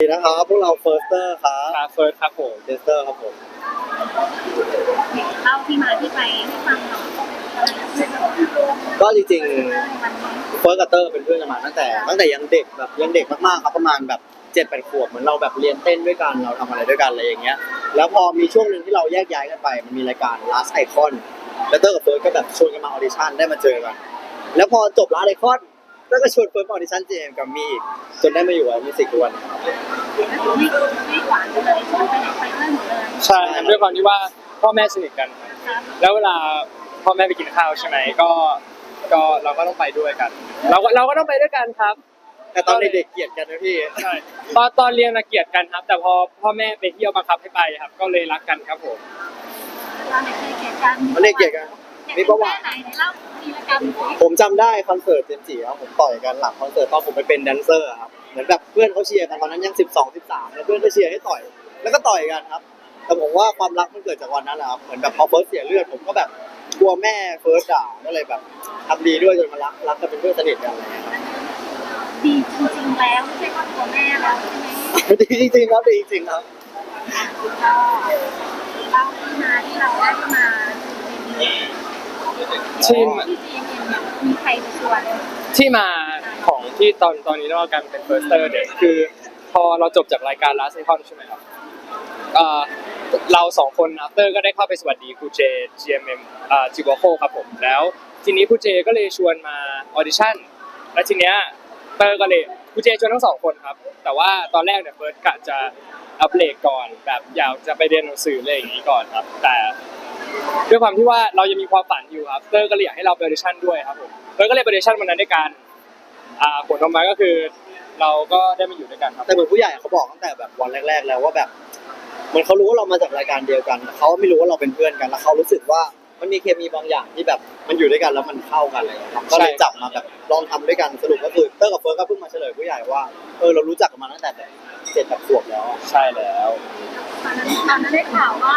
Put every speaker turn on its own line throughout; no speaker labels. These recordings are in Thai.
สวัสดีนะครับพวกเราเฟิร์สเตอร์ครับ
ครับเฟิร์สครับผม
เทสเตอร์ครับผม
เล่าที่มาที่ไปให้ฟังหน่อย
ก็จริงๆเฟิร์สกับเตอร์เป็นเพื่อนกันมาตั้งแต่ตั้งแต่ยังเด็กแบบยังเด็กมากๆครับประมาณแบบเจ็ดแปดขวบเหมือนเราแบบเรียนเต้นด้วยกันเราทำอะไรด้วยกันอะไรอย่างเงี้ย แล้วพอมีช่วงหนึ่งที่เราแยกย้ายกันไป มันมีรายการ Last Icon แล้วเตอร์กับเฟิร์สก็แบบชวนกันมาออดิชั่นได้มาเจอกัน แล้วพอจบ Last Icon เตอร์ก็ชวนเฟิร์สมาออดิชั่นเจมกับมีอีกจนได้มาอยู่กับมิวสิกทุกวันนี้ครับ
ไม่ไม่หวานเลยชวนไปไหนไปด้วยหมดเลย
ใช่ครับด้วยความที่ว่าพ่อแม่สนิทกันครับ
ครับ
แล้วเวลาพ่อแม่ไปกินข้าวใช่ไหมก็ ก็เราก็ต้องไปด้วยกัน เราก็เราก็ต้องไปด้วยกันครับ
แต่ตอนเด็กๆเกลียดกันนะพี่
ใช่ตอนตอนเรียนน่ะเกลียดกันครับ แต่พอพ่อแม่ไปเที่ยวบังคับให้ไปครับ ก็เลยรักกันครับผม
เราเด็กเคยเกลียดกัน
มันเด็กเกลียดกัน มีประวัติ
ไหนเล่าวีรกรรมสิ
ผมจำได้คอนเสิร์ตเจมส์จีครับผมต่อยกันหลังคอนเสิร์ตตอนผมไปเป็นแดนเซอร์ครับเหมือนแบบเพื่อนเขาเชียร์กันตอนนั้นยัง 12 13แล้วเพื่อนก็เชียร์ให้ต่อย แล้วก็ต่อยกันครับ แต่ผมว่าความรักมันเกิดจากวันนั้นแหละครับเหมือนแบบพอเฟิร์สเสียเลือดผมก็แบบกลัวแม่เฟิร์สด่าก็เลยแบบทำดีด้วยจนมารักรักกันเป็นเพื่อนสนิทกันอะไรอย่างเงี้ยครับ
ดีจริงๆแล้วไม่ใช่ครอบครัวแม่แล้วใช่ไหม
ดีจริงๆครับดีจริงๆครับ
ก็เล่าที่มาที่เราได้มา
ที่
ที่จีเอ็มเนี่ ยมีใครไปชวน
ที่มาของที่ตอนตอนนี้เรากันเป็น first stir เนี่ยคือ พอเราจบจากรายการ last icon ใช่ไหมครับเอ่อเราสองคน after ก็ได้เข้าไปสวัสดีครูเจ GMM อ่าจิวโคครับผมแล้วทีนี้ครูเจก็เลยชวนมาออดิชั่นแล้วทีเนี้ยเตอร์ก็เลยครูเจชวนทั้งสองคนครับ แต่ว่าตอนแรกเนี่ยเฟิร์สกะจะอัปเดตก่อนแบบอยากจะไปเรียนหนังสืออะไรอย่างนี้ก่อนครับ แต่ ด้วยความที่ว่าเรายังมีความฝันอยู่ครับเตอร์ก็เลยอยากให้เราไปออดิชั่นด้วยครับผมเตอร์ก็เลยไปออดิชั่นวันนั้นด้วยกันอ่าผลออกมาก็คือ เราก็ได้มาอยู่ด้วยกันครับ
แต่เหมือนผู้ใหญ่เขาบอกตั้งแต่แบบวันแรก ๆ แล้วว่าแบบเหมือนเขารู้ว่าเรามาจากรายการเดียวกันแต่เขาไม่รู้ว่าเราเป็นเพื่อนกันแล้วเขารู้สึกว่ามันมีเคมีบางอย่างที่แบบมันอยู่ด้วยกันแล้วมันเข้ากันอะไรอย่างเลยครับก็เลยจับมาแบบลองทำด้วยกันสรุปก็คือเตอร์กับเฟิร์สก็เพิ่งมาเฉลยผู้ใหญ่ว่าเออเรารู้จักกันมาตั้งแต่แบบเจ็ดแปดขวบแล้วอะ
ใช่แล้ว
ตอนนั้นตอนนั้นได้ข่าวว่า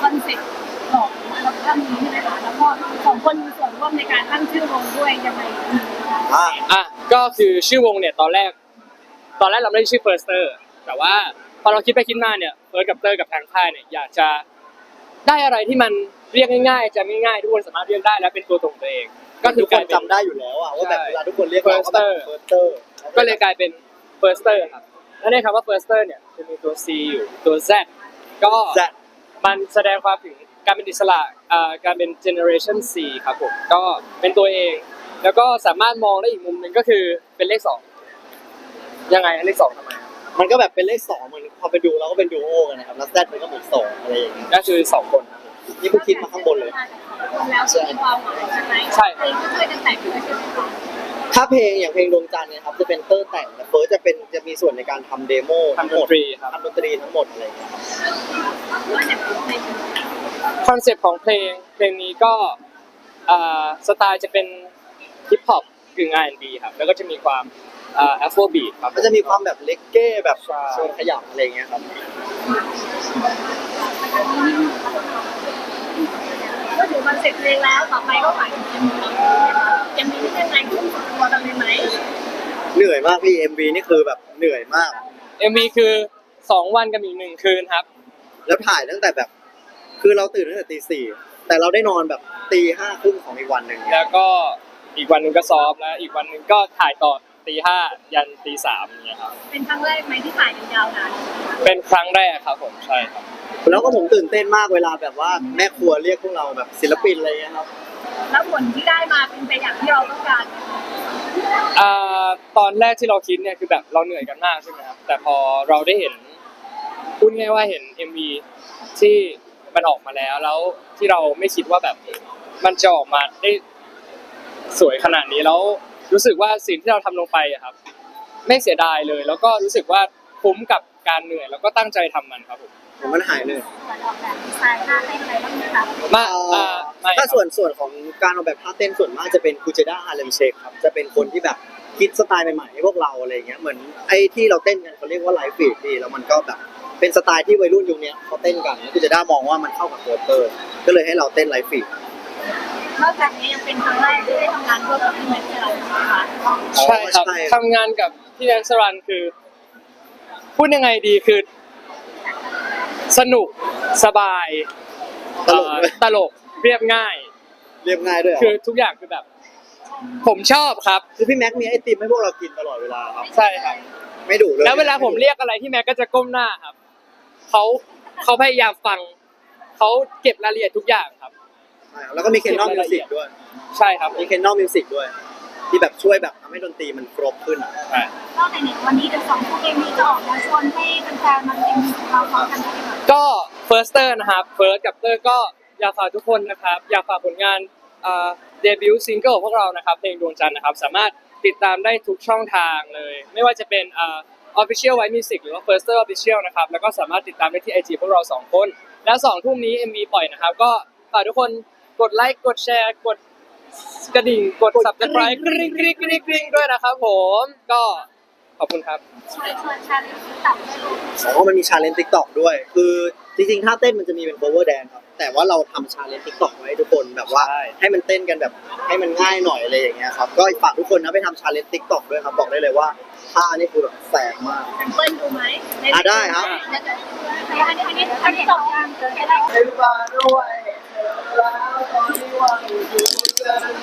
คอนเซ็ปต์ ของอัลบั้มนี้ใช่ไหมคะแล้วก็สองคนมีส่วนร่วมในการตั้งชื่อวงด้วยยังไง
อะ
อะก็คือชื่อวงเนี่ยตอนแรก ตอนแรกเราไม่ได้ชื่อ Firster แต่ว่าพอเราคิดไปคิดมาเนี่ยเฟิร์สกับเตอร์กับทางค่ายเนี่ยอยากจะได้อะไรที่มันเรียกง่ายๆจะง่ายๆทุกคนสามารถเรียกได้และเป็นตัวตรงตัวเอง ก็คื
ทุ
อก
ค
กลานยเป็น
จำได้อยู่แล้วอะว่าแบบ
ใช่
เวลาทุกคนเรียกเราก็แบบ
Firster
เฟิร์สเตอร์
ก็เลยกลายเป็น Firster ครับและในคำว่า Firster เนี่ยจะมีตัว C อยู่ตัว Z ก็
แซด
มันแสดงความถึง การเป็นอิสระอ่าการเป็น generation C ครับผมก็เป็นตัวเอง แล้วก็สามารถมองได้อีกมุมหนึ่งก็คือเป็นเลขสองยังไงเลขสองทำไม
มันก็แบบเป็นเลขสองเหมือนพอไปดูเราก็เป็นดูโอกันนะครับแล้วแซดมันก็เหมือนสองอะไรอย่างเงี้ย
ก็คือสองคนครับผม
นี่เพิ่งคิดมาข้างบนเลย
แล้วชื่อความหมายใช่ไหม
ใช่
เพลงก็ช่วยกันแต่งด้วยใช่ไหมคะ
ถ้าเพลงอย่างเพลงดวงจันทร์เนี่ยครับจะเป็นเตอร์แต่งแต่เฟิร์สจะเป็นจะมีส่วนในการทำเดโมทั้ง
ทำด
หม
น
ด
ตรีครับ
ทำดนตรีทั้งหมดอะไรอย่างเงี้ยครับ
ว่าจะเป็นเพลง
คอนเซปต์ของเพลงเพลงนี้ก็อ่าสไตล์จะเป็นฮิปฮอปกึ่ง R&B ครับแล้วก็จะมีความอ่าแอฟโรบีทครับ
มันจะมีความแบบเล็กเก้แบบ
ใช่
ชวนขยับอะไรอย่างเงี้ยครับ
ก็ ถือคอนเซ็ปต์เพลงแล้วต่อไปก็ฝ่ายจะมีจะมียังไงขึ้นตัวกันเลยไหม
เหนื่อยมากพี่ MV นี่คือแบบเหนื่อยมาก
MV คือสองวันกับอีกหนึ่งคืนครับ
แล้วถ่ายตั้งแต่แบบ คือเราตื่นตั้งแต่ตีสี่แต่เราได้นอนแบบตีห้าครึ่งของอีกวันหนึ่งเนี่ย
แล้วก็อีกวันหนึ่งก็ซ้อมแล้วอีกวันหนึ่งก็ถ่ายต่อตีห้ายันตีสามอย่างเงี้ยครับ
เป็นครั้งแรกไหมที่ถ่ายยาวนาน
เป็นครั้งแรกครับผมใช่ครับ
แล้วก็ผมตื่นเต้นมากเวลาแบบว่าแม่ครัวเรียกพวกเราแบบศิลปินอะไรเงี้ยครับ
แล้วผลที่ได้มาเป็นไปอย่างที่เราต้องการไหมคะ
อ่าตอนแรกที่เราคิดเนี่ยคือแบบเราเหนื่อยกันมากใช่ไหมครับแต่พอเราได้เห็นพูดง่ายๆว่าเห็น MV ที่มันออกมาแล้วแล้วที่เราไม่คิดว่าแบบมันจะออกมาได้สวยขนาดนี้แล้วรู้สึกว่าสิ่งที่เราทำลงไปอะครับ ไม่เสียดายเลย แล้วก็รู้สึกว่าคุ้มกับการเหนื่อย แล้วก็ตั้งใจทำมันครับผม
ผมมันหายเหนื่อย
ส่วนออกแบบดีไซน์หน้าเต้นอะไรบ้างไหมคะ
มาอ่าไม่
ถ้าส่วนส่วนของการออกแบบท่าเต้นส่วนมากจะเป็นคูเจด้าฮาเลมเชคครับจะเป็นคนที่แบบคิดสไตล์ใหม่ๆให้พวกเราอะไรเงี้ยเหมือนไอ้ที่เราเต้นกันเขาเรียกว่าไลฟ์ฟีดดีแล้วมันก็แบบเป็นสไตล์ที่วัยรุ่นยุคเนี้ยเขาเต้นกันคูเจด้ามองว่ามันเข้ากับโคเตอร์ ก็เลยให้เราเต้นไลฟ์ฟีด
นอกจากนี้ยังเป็นครั้งแรกที่ได้ทำงานร่วมกับพี่แม็กซ์เราใช่ไหมคะ
ใช่ครับ
ใช่
ทำงานกับพี่แดนสรันคือ พูดยังไงดีคือ สนุกสบาย
ตลกด้วย
เอ่อตลกเรียบง่าย
เรียบง่ายด้วยเหรอ
คือทุกอย่างคือแบบ ผมชอบครับ
คือพี่แม็กมีไอติมให้พวกเรากินตลอดเวลาครับ
ใช่ครับ
ไม่ดุเลย
แล้วเวลาผมเรียกอะไรที่แม็กก็จะก้มหน้าครับเขาเขาพยายามฟังเขาเก็บรายละเอียดทุกอย่างครับ
ใช่ครับแล้วก็มีเคนนอลมิวสิกด้วย
ใช่ครับ
มีเคนนอลมิวสิกด้วย ที่แบบช่วยแบบทำให้ดนตรีมันครบขึ้นอะ
นอกจากนี้วันนี้เดี๋ยวสองคู่เกมนี้จะออกแล้วชวนให้แฟนๆมาเต็มของเราพร้อมกันได้ไหมคะ
ก็เฟิร์สเตอร์นะครับเฟิร์สกับเตอร์ก็อยากฝากทุกคนนะครับ อยากฝากผลงานเดบิวต์ซิงเกิลของพวกเรานะครับเพลงดวงจันทร์นะครับ สามารถติดตามได้ทุกช่องทางเลย ไม่ว่าจะเป็นอ่า Official White Music หรือว่า Firster Official นะครับ แล้วก็สามารถติดตามได้ที่ IG พวกเราสองคน แล้วสองทุ่มนี้ MV ปล่อยนะครับ ก็ฝากทุกคนกดไลค์กดแชร์กด กระดิ่งกด subscribe กริ๊งกริ๊งกริ๊งกริ๊งด้วยนะครับผมก็ขอบคุณครับ
ชวนชวนชาเลนจ์ตับได้เลย
อ๋อมันมีชาเลนจ์ทิกตอกด้วย คือจริงๆท่าเต้นมันจะมีเป็น cover dance ครับ แต่ว่าเราทำชาเลนจ์ทิกตอกไว้ให้ทุกคนแบบว่า
ใช่
ให้มันเต้นกันแบบให้มันง่ายหน่อยอะไรอย่างเงี้ยครับ ก็ฝากทุกคนนะไปทำชาเลนจ์ทิกตอกด้วยครับ บอกได้เลยว่าท่านี่คือแบบแสบมาก
แซมเปิลดูไหม
อะได้ครับ
แล้วก็อันนี้อันนี้อันนี้สองอย่างเลยได้ของ